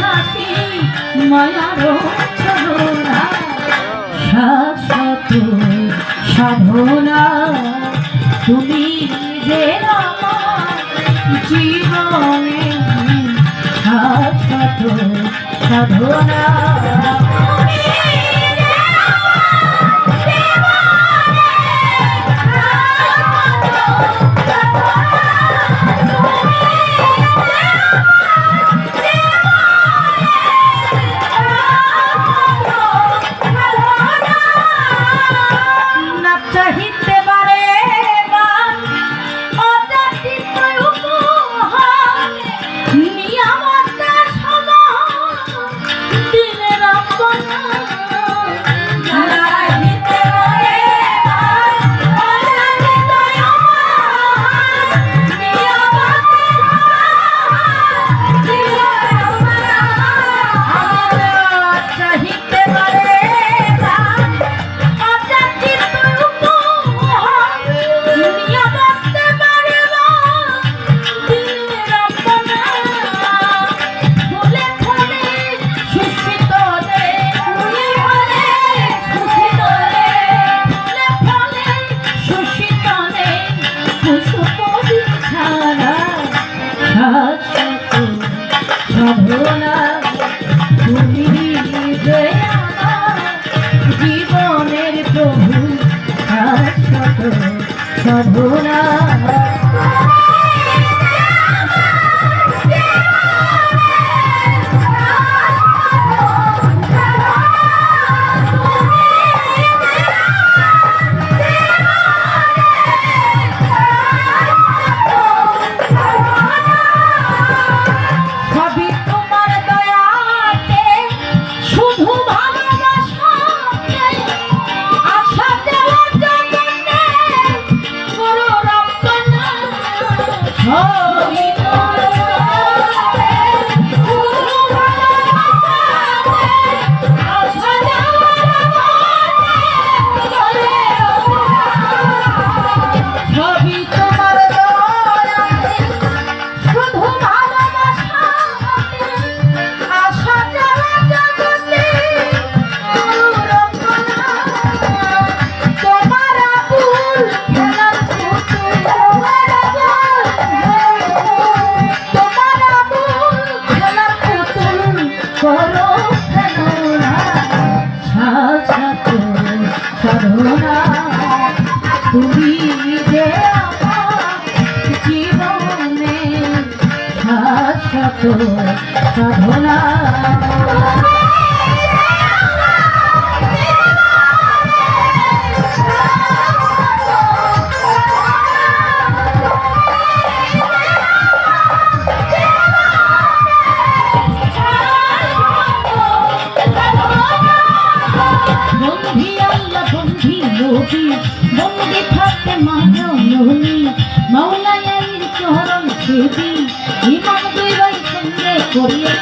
হাতি মায়ার ছড়া শাশ্বত সাধনা। তুমি যে জীবনে শাশ্বত সাধনা। সাধনা তুমি জীবনের প্রভু সাধনা করুণা তুমি যে জীবনে সাধনা সুখী বন্দে থাকতে মানো নহলি মৌলানের চরণ সেবি ইমান দুই ভাই সঙ্গে করিয়ে